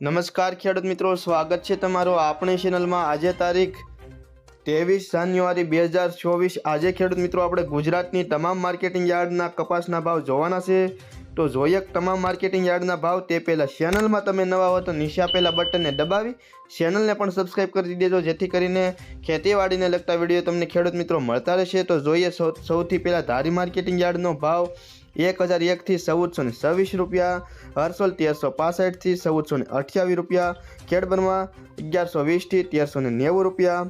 નમસ્કાર ખેડૂત મિત્રો, સ્વાગત છે તમારું આપણી ચેનલમાં. આજે તારીખ ત્રેવીસ જાન્યુઆરી બે હજાર ચોવીસ. આજે ખેડૂત મિત્રો, આપણે ગુજરાતની તમામ માર્કેટિંગ યાર્ડના કપાસના ભાવ જોવાના છે. તો જોઈએ તમામ માર્કેટિંગ યાર્ડના ભાવ તે પહેલાં ચેનલમાં તમે નવા હો તો નીચે આપેલા બટનને દબાવી ચેનલને પણ સબસ્ક્રાઈબ કરી દેજો, જેથી કરીને ખેતીવાડીને લગતા વીડિયો તમને ખેડૂત મિત્રો મળતા રહેશે. તો જોઈએ સૌથી પહેલાં ધારી માર્કેટિંગ યાર્ડનો ભાવ એક હજાર એકથી ચૌદસો ને છવ્વીસ રૂપિયા હરસોલ તેરસો પાસઠથી ચૌદસો ને અઠ્યાવીસ રૂપિયા ખેડબરમાં અગિયારસો વીસથી તેરસો ને નેવું રૂપિયા,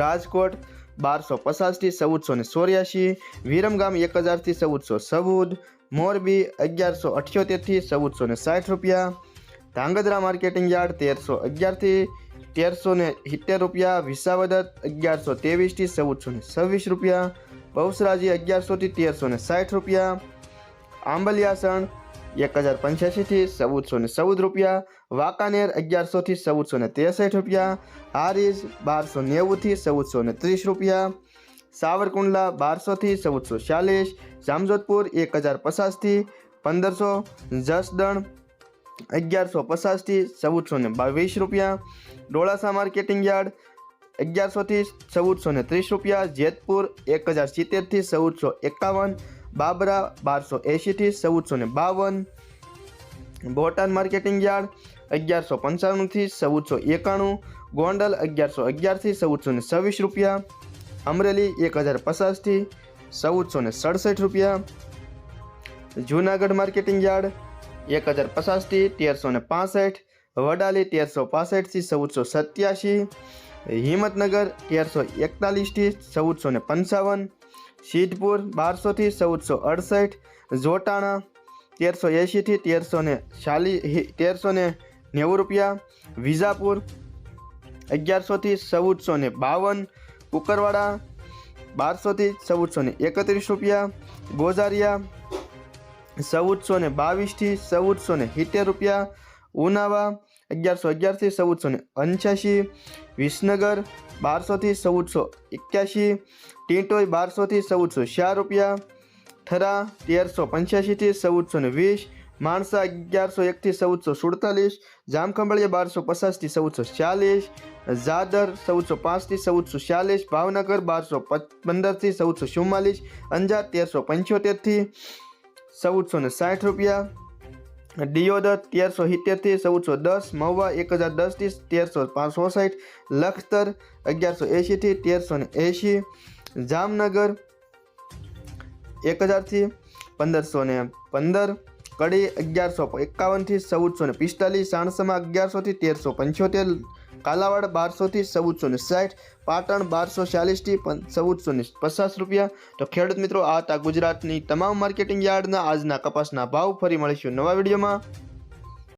રાજકોટ બારસો પચાસથી ચૌદસો ને ચોર્યાસી વિરમગામ એક હજારથી ચૌદસો ચૌદ, મોરબી અગિયારસો અઠ્યોતેરથી ચૌદસો ને સાઠ રૂપિયા, ધાંગધ્રા માર્કેટિંગ યાર્ડ તેરસો અગિયારથી તેરસો ને સિત્તેર રૂપિયા, વિસાવદર અગિયારસો ત્રેવીસથી ચૌદસો ને છવ્વીસ રૂપિયા, બહુસરાજી અગિયારસોથી તેરસો ને સાઠ રૂપિયા આંબલિયાસણ એક હજાર પંચ્યાસીથી ચૌદસો ને ચૌદ રૂપિયા વાંકાનેર અગિયારસોથી ચૌદસો ને ત્રેસઠ રૂપિયા હારીજ બારસો નેવુંથી ચૌદસો ને ત્રીસ રૂપિયા સાવરકુંડલા બારસોથી ચૌદસો ચાલીસ જામજોધપુર એક હજાર પચાસથી પંદરસો જસદણ અગિયારસો પચાસથી ચૌદસો ને બાવીસ રૂપિયા ડોળાસા માર્કેટિંગ યાર્ડ અગિયારસોથી ચૌદસો ને ત્રીસ રૂપિયા જેતપુર એક હજાર સિત્તેરથી ચૌદસો એકાવન બાબરા બારસો એંશીથી ચૌદસો ને બાવન. બોટાદ માર્કેટિંગ યાર્ડ અગિયારસો પંચાણુંથી ચૌદસો એકાણું. ગોંડલ અગિયારસો અગિયારથી ચૌદસો ને છવ્વીસ રૂપિયા. અમરેલી એક હજાર પચાસથી ચૌદસો ને સડસઠ રૂપિયા. જૂનાગઢ માર્કેટિંગ યાર્ડ એક હજાર પચાસથી તેરસો ને પાસઠ. વડાલી તેરસો પાસઠથી ચૌદસો સત્યાસી. હિંમતનગર તેરસો એકતાલીસથી ચૌદસો ને પંચાવન. સિદ્ધપુર બારસોથી ચૌદસો અડસઠ, જોટાણા તેરસો એંશીથી તેરસો ને ચાલીસ તેરસો ને નેવું રૂપિયા, વિજાપુર અગિયારસોથી ચૌદસો ને બાવન, કુકરવાડા બારસોથી ચૌદસો ને એકત્રીસ રૂપિયા ગોઝારિયા ચૌદસો ને બાવીસથી ચૌદસો ને સિત્તેર રૂપિયા ઉનાવા, અગિયારસો અગિયારથી ચૌદસો ને પંચ્યાસી વિસનગર, બારસોથી ચૌદસો એક્યાસી ટીંટોઈ બારસોથી ચૌદસો ચાર રૂપિયા, થરા તેરસો પંચ્યાસીથી ચૌદસો ને વીસ, માણસા અગિયારસો એકથી ચૌદસો સુડતાલીસ, જામખંભાળિયા બારસો પચાસથી ચૌદસો ચાલીસ, ઝાદર ચૌદસો પાંચથી ચૌદસો ચાલીસ, ભાવનગર બારસો પંદરથી ચૌદસો ચુમ્માલીસ, અંજાર તેરસો પંચોતેરથી ચૌદસો ને સાઠ રૂપિયા ડિયોદર તેરસો સિત્તેરથી ચૌદસો દસ, મહુવા એક હજાર દસથી તેરસો ચોસઠ લખતર અગિયારસો એંશીથી તેરસો ને એંશી, જામનગર એક હજારથી પંદરસો ને પંદર, કડી અગિયારસો એકાવનથી ચૌદસો ને પિસ્તાલીસ, સાણસમાં અગિયારસોથી તેરસો પંચોતેર કાલાવાડ બારસોથી ચૌદસો ને સાઠ, પાટણ બારસો ચાલીસથી ચૌદસો ને પચાસ રૂપિયા. તો ખેડૂત મિત્રો, આ હતા ગુજરાતની તમામ માર્કેટિંગ યાર્ડના આજના કપાસના ભાવ. ફરી મળીશું નવા વિડીયોમાં.